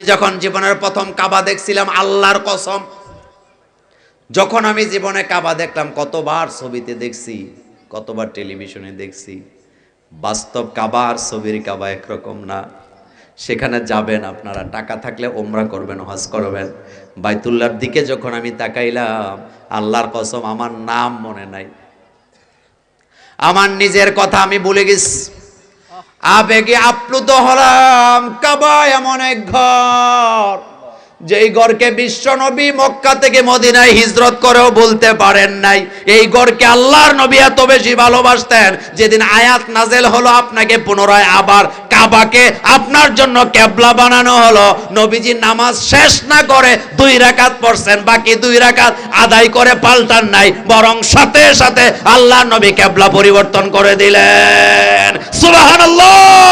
যখন জীবনের প্রথম কাবা দেখছিলাম, আল্লাহর কসম, যখন আমি জীবনে কাবা দেখলাম, কতবার ছবিতে দেখছি, কতবার টেলিভিশনে দেখছি, বাস্তব কাবা আর ছবির কাবা একরকম না। সেখানে যাবেন আপনারা, টাকা থাকলে ওমরা করবেন, হজ করবেন। বাইতুল্লার দিকে যখন আমি তাকাইলাম, আল্লাহর কসম, আমার নাম মনে নাই। আমার নিজের কথা আমি বলে গেছি। আবেগে আপ্লুত হলাম কাবা এমন এক ঘর। যেই বিশ্ব নবী মক্কা থেকে মদিনায় হিজরত করেও বলতে পারেন নাই। এই গড়কে আল্লাহর নবী এত বেশি ভালোবাসতেন, যেদিন আয়াত নাজেল হলো আপনাকে পুনরায় আবার কাবাকে আপনার জন্য কেবলা বানানো হলো। নবীজি নামাজ শেষ না করে দুই রাকাত পড়ছেন, বাকি দুই রাকাত আদায় করে পাল্টান নাই, বরং সাথে সাথে আল্লাহ নবী কেবলা পরিবর্তন করে দিলেন। সুবহানাল্লাহ!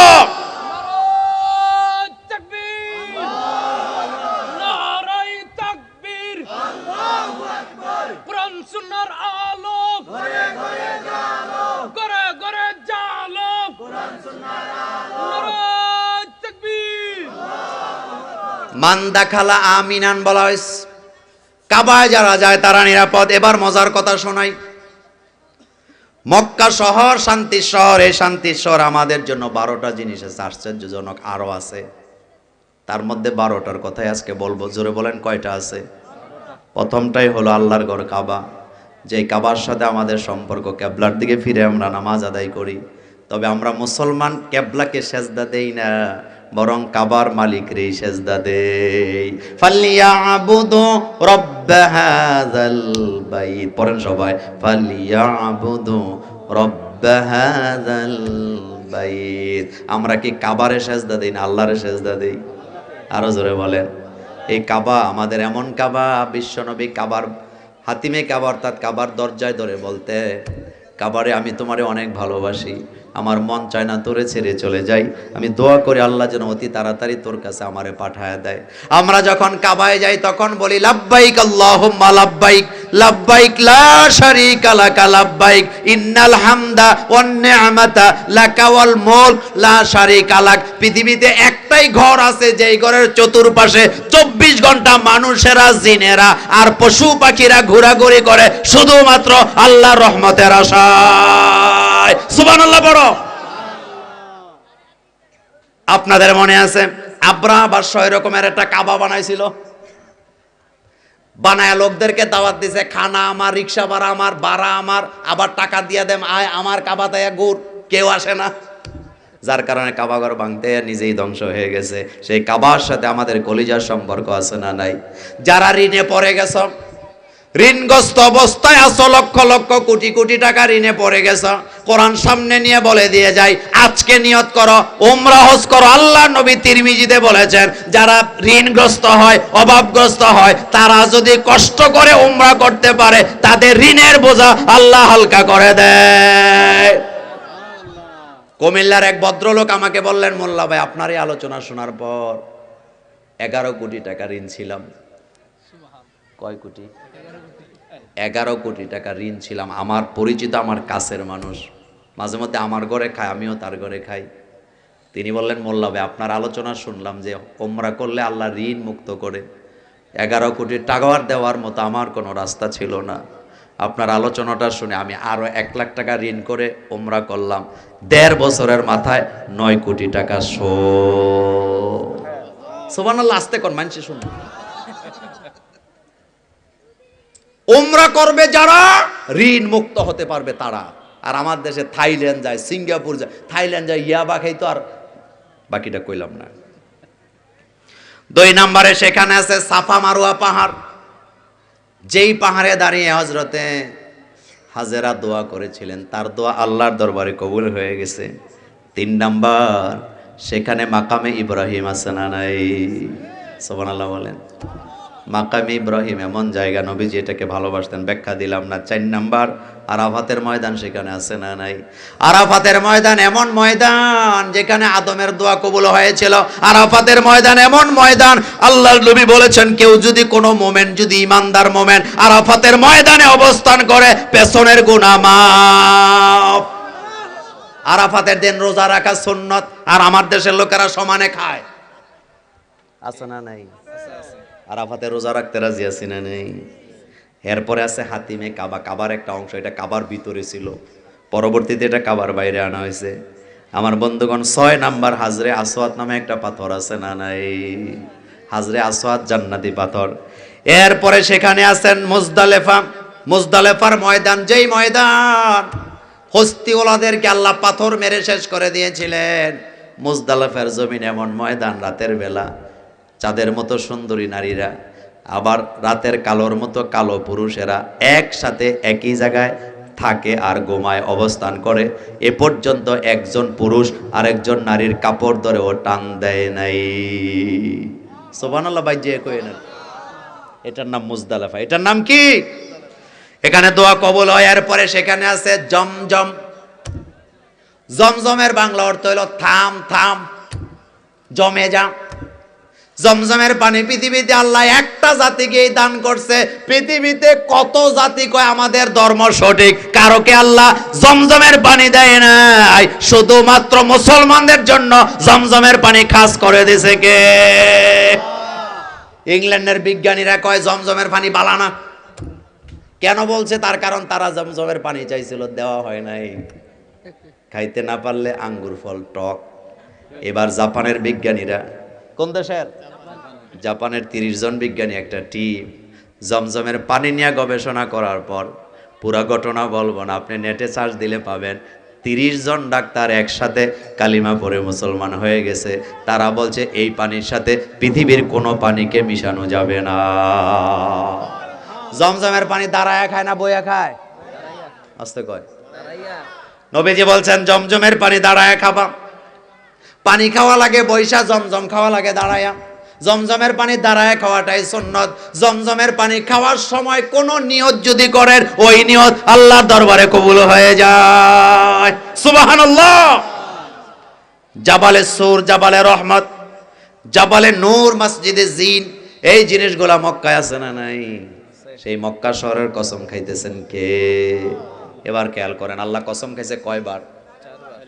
মান্দা খালা আমিনান বলা হয়েছে। কাবায় যারা যায় তারা নিরাপদ। এবার মজার কথা শোনাই। মক্কা শহর শান্তির শহর, এই শান্তির শহর আমাদের জন্য বারোটা জিনিস আছে, আশ্চর্যজনক আরও আছে। তার মধ্যে বারোটার কথাই আজকে বলব, জোরে বলেন কয়টা আছে? প্রথমটাই হলো আল্লাহর ঘর কাবা। যে কাবার সাথে আমাদের সম্পর্ক, কেবলার দিকে ফিরে আমরা নামাজ আদায় করি। তবে আমরা মুসলমান, কেবলাকে সেজদা দেই না। বরং কাবার মালিক রে সেজদা দেই। ফালিয়াবুদু রব্ব হাযাল বাইত। পড়েন সবাই, ফালিয়াবুদু রব্ব হাযাল বাইত। আমরা কি কাবারে সেজদা দেই না আল্লাহরে সেজদা দেই? আরও জোরে বলেন। এই কাবা আমাদের এমন কাবা, বিশ্বনবী কাবার, হাতিমে কাবার অর্থাৎ কাবার দরজায় ধরে বলতে, কাবারে আমি তোমারে অনেক ভালোবাসি। আমার মন চায় না তোরে ছেড়ে চলে যাই। আমি দোয়া করি আল্লাহ যেন অতি তাড়াতাড়ি তোর কাছে আমারে পাঠায় দেয়। আমরা যখন কাবায় যাই, তখন বলি, লাব্বাইক আল্লাহুম্মা লাব্বাইক লাব্বাইক লা শারীকা লাকা লাব্বাইক, ইন্নাল হামদা পৃথিবীতে একটাই ঘর আছে, যেই ঘরের চতুর্পাশে চব্বিশ ঘণ্টা মানুষেরা, জিনেরা আর পশু পাখিরা ঘোরাঘুরি করে, শুধুমাত্র আল্লাহর রহমতের আপনাদের মনে আছে আব্রাহা বাদশাহ এরকমের একটা কাবা বানাইছিল। বানায় লোকদেরকে দাওয়াত দিছে, খানা আমার, রিক্সা ভাড়া আমার ভাড়া আমার, আবার টাকা দিয়ে দেম, আয় আমার কাবা তাইয়া গুড়, কেউ আসে না। যার কারণে কাবাঘর ভাঙতে নিজেই ধ্বংস হয়ে গেছে। সেই কাবার সাথে আমাদের কলিজার সম্পর্ক আছে না নাই? যারা ঋণে পড়ে গেছ ঋণগ্রস্ত অবস্থায় আছো লক্ষ লক্ষ কোটি কোটি টাকা ঋণে পড়ে গেছ। কোরআন সামনে নিয়ে বলে দিয়ে যায়, আজকে নিয়ত করো ওমরা হজ করো। আল্লাহ নবী তিরমিজিতে বলেছেন, যারা ঋণগ্রস্ত হয়, অভাবগ্রস্ত হয়, তারা যদি কষ্ট করে ওমরা করতে পারে, তাদের ঋণের বোঝা আল্লাহ হালকা করে দেয়। কুমিল্লার এক ভদ্রলোক আমাকে বললেন, মোল্লা ভাই, আপনারই আলোচনা শোনার পর এগারো কোটি টাকা ঋণ ছিলাম। কয় কোটি? এগারো কোটি টাকা ঋণ ছিলাম। আমার পরিচিত আমার কাছের মানুষ। মাঝে মধ্যে আমার ঘরে খায়, আমিও তার ঘরে খাই। তিনি বললেন, মোল্লা ভাই, আপনার আলোচনা শুনলাম যে ওমরা করলে আল্লাহ ঋণ মুক্ত করে। এগারো কোটি টাকার দেওয়ার মতো আমার কোনো রাস্তা ছিল না। আপনার আলোচনাটা শুনে আমি আরও এক লাখ টাকা ঋণ করে ওমরা করলাম। দেড় বছরের মাথায় নয় কোটি টাকা শো সোবান আল্লাহ আসতে কর, মানছি শুন ওমরা করবে যারা ঋণ মুক্ত হতে পারবে তারা। আর আমার দেশে থাইল্যান্ড যায়, সিঙ্গাপুর যায়, থাইল্যান্ড যায়, ইয়াবা খাইতো আর বাকিটা কইলাম না। দুই নম্বরে সেখানে আছে সাফা মারুয়া পাহাড়। যেই পাহাড়ে দাঁড়িয়ে হজরতে হাজেরা দোয়া করেছিলেন, তার দোয়া আল্লাহর দরবারে কবুল হয়ে গেছে। তিন নাম্বার, সেখানে মাকামে ইব্রাহিম আছে না নাই? সোবান আল্লাহ বলেন। মাকামে ইব্রাহিম এমন জায়গা, নবীজি এটাকে ভালোবাসতেন, ব্যাখ্যা দিলাম না। চার নাম্বার, আরাফাতের ময়দান সেখানে আছে না নাই? আরাফাতের ময়দান এমন ময়দান যেখানে আদমের দোয়া কবুল হয়েছিল। আরাফাতের ময়দান এমন ময়দান, আল্লাহর নবী বলেছেন, কেউ যদি কোনো মোমেন্ট যদি ইমানদার মোমেন্ট আরাফাতের ময়দানে অবস্থান করে, পেছনের মাফ। আরাফাতের দিন রোজা রাখা সুন্নত, আর আমার দেশের লোকেরা সমানে খায়। আছে না নাই? আরাফাতে রোজা রাখতে রাজি আছি না নেই। এরপরে আছে হাতিমে কাবা। কাবার একটা অংশ, এটা কাবার ভিতরে ছিল। পরবর্তীতে এটা কাবার বাইরে আনা হয়েছে। আমার বন্ধুগণ, ছয় নাম্বার হাজরে আসওয়াত নামে একটা পাথর আছে না নাই? হাজরে আসওয়াত জান্নাতি পাথর। এরপরে সেখানে আছেন মুজদালেফা। মুজদালেফার ময়দান, যেই ময়দান হস্তিওয়ালাদেরকে আল্লাহ পাথর মেরে শেষ করে দিয়েছিলেন। মুজদালেফার জমিন এমন ময়দান রাতের বেলা। চাঁদের মতো সুন্দরী নারীরা, আবার রাতের কালোর মতো কালো পুরুষেরা একসাথে একই জায়গায় থাকে আর গোমায় অবস্থান করে। এ পর্যন্ত একজন পুরুষ আরেকজন নারীর কাপড় ধরেও টান দেয় নাই। সোবানাল্লাহ বাই যে কয়ে নেন এটার নাম মুজদালাফা। এটার নাম কি? এখানে দোয়া কবুল হয়, এরপরে সেখানে আছে জমজম। জমজমের বাংলা অর্থ হলো থাম থাম। জমে যা। জমজমের পানি পৃথিবীতে আল্লাহ একটা জাতিকেই দান করছে। পৃথিবীতে কত জাতি কয় আমাদের ধর্ম সঠিক? কারোকে আল্লাহ জমজমের পানি দেয় নাই? শুধুমাত্র মুসলমানদের জন্য জমজমের পানি খাস করে দিছে কে? ইংল্যান্ডের বিজ্ঞানীরা কয়, জমজমের পানি বালানা কেন বলছে? তার কারণ তারা জমজমের পানি চাইছিল, দেওয়া হয় নাই। খাইতে না পারলে আঙ্গুর ফল টক। এবার জাপানের বিজ্ঞানীরা কোন দেশের? জাপানের তিরিশ জন বিজ্ঞানী একটা টিম জমজমের পানি নিয়ে গবেষণা করার পর পুরা ঘটনা বলব না, আপনি নেটে সার্চ দিলে পাবেন। তিরিশ জন ডাক্তার একসাথে কালিমা পড়ে মুসলমান হয়ে গেছে। তারা বলছে, এই পানির সাথে পৃথিবীর কোনো পানিকে মিশানো যাবে না। জমজমের পানি দাঁড়ায় খায় না বইয়া খায়? আসতে কয়। নবীজি বলছেন, জমজমের পানি দাঁড়ায় খাবা। পানি খাওয়া লাগে, বৈশা জমজম খাওয়া লাগে, দাঁড়ায়া। জমজমের পানি দাঁড়ায় খাওয়াটাই সুন্নত। জমজমের পানি খাওয়ার সময় কোন নিয়ত যদি করেন, ওই নিয়ত আল্লাহর দরবারে কবুল হয়ে যায়। সুবহানাল্লাহ! জাবালে সুর, জাবালে রহমত, জাবালে নূর, মসজিদে জিন, এই জিনিসগুলা মক্কায় আছে না নাই? সেই মক্কা শহরের কসম খাইতেছেন কে? এবার খেয়াল করেন, আল্লাহ কসম খাইছে কয়বার?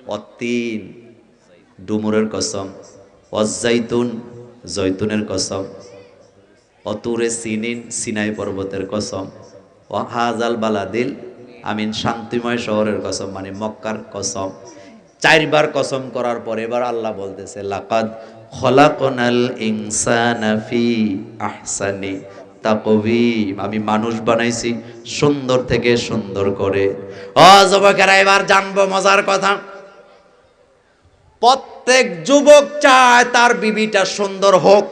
অতিন। ডুমুরের কসম অজাইতুন জৈতুনের কসম, অতুরে সিনিন সিনাই পর্বতের কসম ও হাজাল বালাদিল আমিন শান্তিময় শহরের কসম মানে মক্কার কসম। চারবার কসম করার পরে এবার আল্লাহ বলতেছে, লাকাদ খলাকনাল ইনসানা ফি আহসানি তাকবীম আমি মানুষ বানাইছি সুন্দর থেকে সুন্দর করে। ও যুবকেরা, এবার জানব মজার কথা। প্রত্যেক যুবক চায় তার বিবিটা সুন্দর হোক।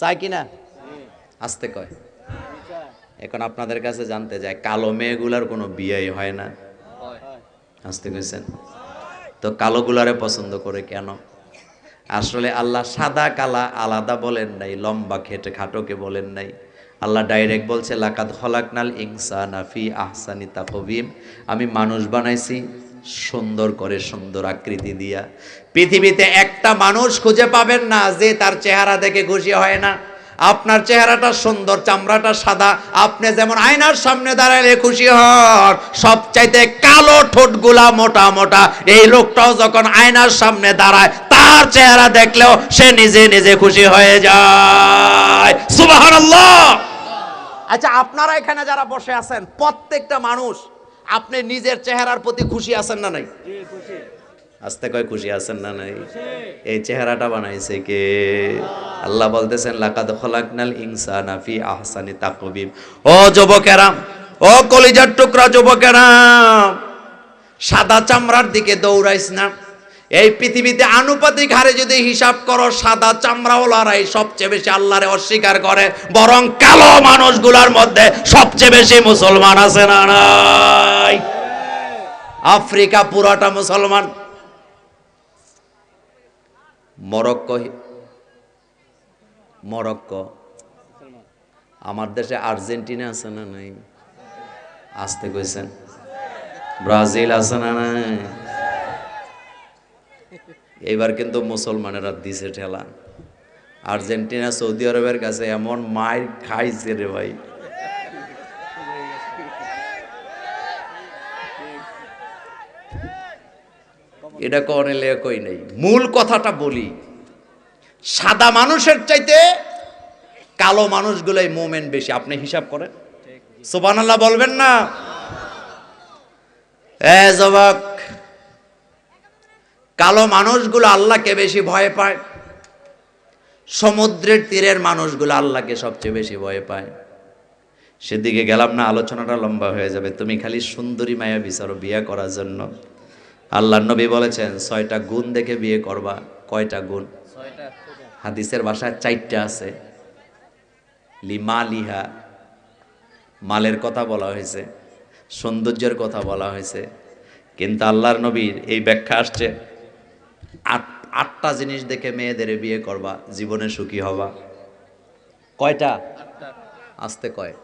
চায় কি না? আসতে কয়। এখন আপনাদের কাছে জানতে যায় কালো মেয়েগুলার কোনো বিয়েই হয় না? আসতে কইছেন। তো কালোগুলারে পছন্দ করে কেন? আসলে আল্লাহ সাদা, কালা, আলাদা বলেন নাই, লম্বা, খেটে খাটোকে বলেন নাই। আল্লাহ ডাইরেক্ট বলছে লাকাত হলাকনাল ইনসা নাফি আহসানি তাকবিম আমি মানুষ বানাইছি সুন্দর করে সুন্দর আকৃতি দিয়া। পৃথিবীতে একটা মানুষ খুঁজে পাবেন না যে তার চেহারা দেখে খুশি হয় না। আপনার চেহারাটা সুন্দর, চামড়াটা সাদা। আপনি যেমন আয়নার সামনে দাঁড়ালে খুশি হন, সবচাইতে কালো ঠোঁটগুলা মোটা মোটা। এই লোকটাও যখন আয়নার সামনে দাঁড়ায়, তার চেহারা দেখলেও সে নিজে নিজে খুশি হয়ে যায়। আচ্ছা আপনারা এখানে যারা বসে আছেন, প্রত্যেকটা মানুষ আপনি নিজের চেহারার প্রতি খুশি আছেন না নাই? আস্তে কয় খুশি আছেন না নাই? এই চেহারাটা বানাইছে কে? আল্লাহ বলতেছেন লাকাদ খলাকনাল ইনসানা ফি আহসানি তাকবীম ও যুবকেরা ও কলিজার টুকরা যুবকেরা সাদা চামড়ার দিকে দৌড়াইস না। এই পৃথিবীতে আনুপাতিক হারে যদি হিসাব করো, সাদা চামড়াওয়ালারাই সবচেয়ে বেশি আল্লাহরে অস্বীকার করে। বরং কালো মানুষগুলোর মধ্যে সবচেয়ে বেশি মুসলমান আছে না নাই? আফ্রিকা পুরাটা মুসলমান। Morocco Morocco. আমার দেশে আর্জেন্টিনা আছে না নাই? আসতে কইছেন। ব্রাজিল আছে না নাই? এইবার কিন্তু মুসলমানেরা দিছে ঠেলা। আর্জেন্টিনা, সৌদি আরবের কাছে এমন মায়ের খাইছে রে ভাই। এটা কনে লে নেই? মূল কথাটা বলি, সাদা মানুষের চাইতে কালো মানুষগুলোই মোমেন্ট বেশি। আপনি হিসাব করেন। সুবহানাল্লাহ বলবেন না? এ যুবক কালো মানুষগুলো আল্লাহকে বেশি ভয় পায় সমুদ্রের তীরের মানুষগুলো আল্লাহকে সবচেয়ে বেশি ভয় পায়। সেদিকে গেলাম না আলোচনাটা লম্বা হয়ে যাবে। তুমি খালি সুন্দরী মায়া বিচারো বিয়ে করার জন্য। আল্লাহ নবী বলেছেন ছয়টা গুণ দেখে বিয়ে করবা। কয়টা গুণ? হাদিসের বাসায় চারটা আছে। লিমা লিহা মালের কথা বলা হয়েছে সৌন্দর্যের কথা বলা হয়েছে। কিন্তু আল্লাহর নবীর এই ব্যাখ্যা আসছে আট, আটটা জিনিস দেখে মেয়েদের বিয়ে করবা, জীবনে সুখী হবা। কয়টা? আসতে কয়।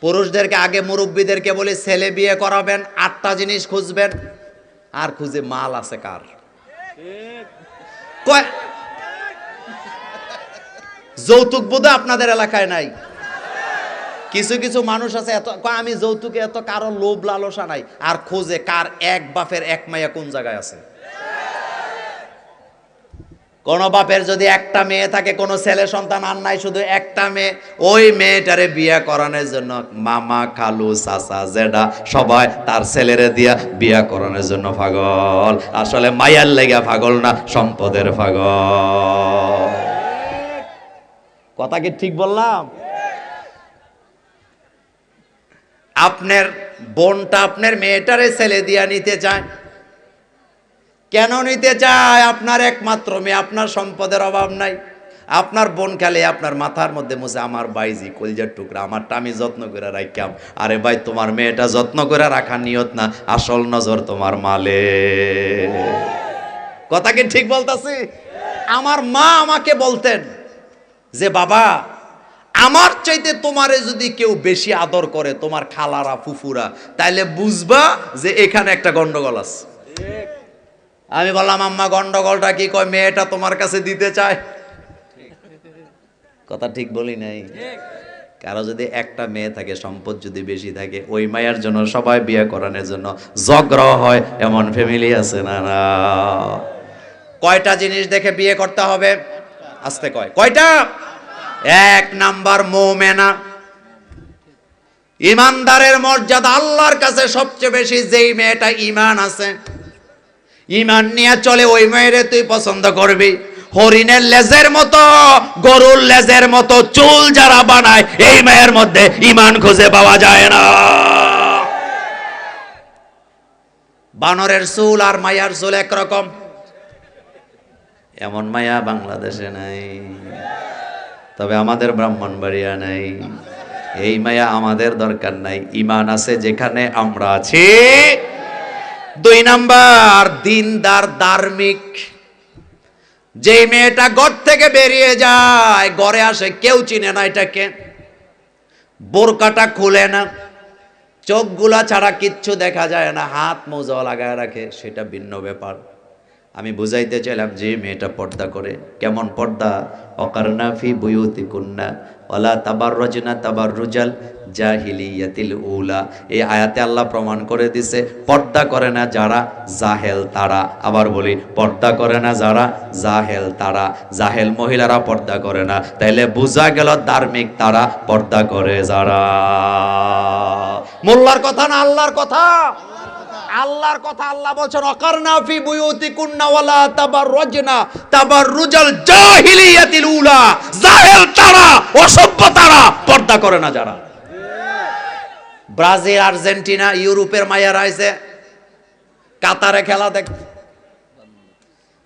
পুরুষদেরকে আগে মুরব্বীদেরকে বলি, ছেলে বিয়ে করাবেন, আটটা জিনিস খুঁজবেন। আর খুঁজে মাল আছে কার? কয় যৌতুক বোধ আপনাদের এলাকায় নাই? কিছু কিছু মানুষ আছে এত আমি যৌতুকে এত কারও লোভ লালসা নাই। আর খোঁজে কার এক বাপের এক মাইয়া কোন জায়গায় আছে? কোন বাপের যদি একটা মেয়ে থাকে, কোনো ছেলে সন্তান আর নাই, শুধু একটা মেয়ে, ওই মেয়েটারে বিয়ে করানোর জন্য মামা, খালু, চাচা জেডা সবাই তার ছেলেরে দিয়া বিয়া করানোর জন্য পাগল। আসলে মায়ার লেগা পাগল না, সম্পদের পাগল। কথা কি ঠিক বললাম? আপনার বোনটা আপনার মেয়েটারে ছেলে দিয়া নিতে চায় কেন নিতে চায়? আপনার একমাত্র মেয়ে, আপনার সম্পদের অভাব নাই। আপনার বোন খেলে আপনার মাথার মধ্যে মুছে আমার বাইজি, কলজার টুকরা, আমারটা আমি যত্ন করে রাখাম আরে ভাই, তোমার মেয়েটা যত্ন করে রাখার নিয়ত না, আসল নজর তোমার মালে। কথা কি ঠিক বলতাছি? আমার মা আমাকে বলতেন যে, বাবা, আমার চাইতে তোমারে যদি কেউ বেশি আদর করে, তোমার খালারা, ফুফুরা, তাইলে বুঝবা যে এখানে একটা গন্ডগোল আছে। আমি বললাম, আম্মা, গন্ডগোলটা কি? কয়, মেয়েটা তোমার কাছে দিতে চায়? কথা ঠিক বলি নাই। কারও যদি একটা মেয়ে থাকে, সম্পদ যদি বেশি থাকে, ওই মায়ের জন্য, সবাই বিয়ে করানোর জন্য জগ্র হয়, এমন ফ্যামিলি আছে না না। কয়টা জিনিস দেখে বিয়ে করতে হবে? আসতে কয়। কয়টা? এক নাম্বার মৌমেনা। ইমানদারের মর্যাদা আল্লাহর কাছে সবচেয়ে বেশি, যেই মেয়েটা ইমান আছে। ইমান নিয়ে চলে, ওই মেয়েরে তুই পছন্দ করবি। হরিণের লেজের মতো, গরুর লেজের মতো চুল যারা বানায়, এই মেয়ের মধ্যে ইমান খুঁজে পাওয়া যায় না। বানরের চুল আর মায়ার চুল একরকম। এমন মায়া বাংলাদেশে নাই, তবে আমাদের ব্রাহ্মণবাড়িয়া নাই। এই মায়া আমাদের দরকার নাই, ইমান আছে যেখানে আমরা আছি। দুই নাম্বার, দিনদার ধার্মিক। যে মেয়েটা ঘর থেকে বেরিয়ে যায়, ঘরে আসে, কেউ চিনে না এটাকে। বোরকাটা খুলে না। চোখগুলা ছাড়া কিচ্ছু দেখা যায় না, হাত মোজা লাগায় রাখে, সেটা ভিন্ন ব্যাপার। আমি বুঝাইতে চাইলাম, যে মেয়েটা পর্দা করে। কেমন পর্দা? অকারনা ফি বুয়ুতি কুন্না ওলা তাবার রজনা তাবার রুজাল জাহিলিয়াতিল উলা। এই আয়াতে আল্লাহ প্রমাণ করে দিছে, পর্দা করে না যারা, জাহেল তারা। আবার বলি, পর্দা করে না যারা, জাহেল তারা। জাহেল মহিলারা পর্দা করে না। তাইলে বোঝা গেল ধার্মিক তারা পর্দা করে যারা। মোল্লার কথা না আল্লাহর কথা? আল্লাহর কথা আল্লাহ বলছেন, অকারনা ফি বুয়ুতি কুন্না ওয়ালা তাবাররুজনা, তাবাররুজাল জাহিলিয়াতিল উলা, জাহেল তারা, অসভ্য তারা পর্দা করে না যারা। ব্রাজিল, আর্জেন্টিনা, ইউরোপের মায়ের আইছে কাতারে খেলা দেখ,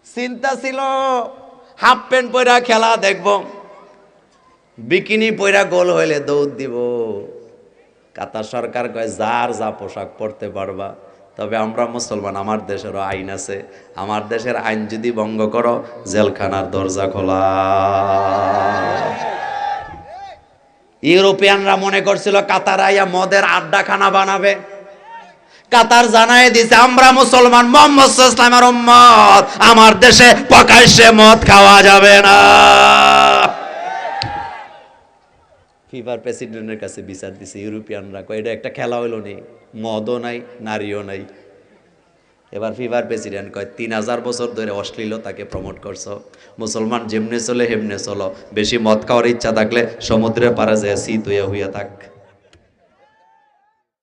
চিন্তা ছিল, হাফ প্যান্ট পরা খেলা দেখব, বিকিনি পরা গোল হইলে দৌড় দিব। কাতার সরকার কয়, যার যা পোশাক পরতে পারবা। তবে আমরা মুসলমান, আমার দেশেরও আইন আছে। আমার দেশের আইন যদি ভঙ্গ করো, জেলখানার দরজা খোলা। ইউরোপিয়ানরা মনে করছিল কাতার আইয়া মদের আড্ডাখানা বানাবে। কাতার জানাই দিছে, আমরা মুসলমান, মোহাম্মদ ইসলামের উম্মত। আমার দেশে প্রকাশ্যে মদ খাওয়া যাবে না। ফিফার প্রেসিডেন্টের কাছে বিচার দিছে, ইউরোপিয়ানরা, কয়, এটা একটা খেলা হইল নেই, মদও নাই, নারীও নাই। এবার ফিফার প্রেসিডেন্ট কয়, তিন হাজার বছর ধরে অশ্লীলতাকে প্রমোট করছ। মুসলমান যেমনে চলে, হেমনে চলো। বেশি মদ খাওয়ার ইচ্ছা থাকলে সমুদ্রে পারা যায় শীত হইয়া হইয়া থাক।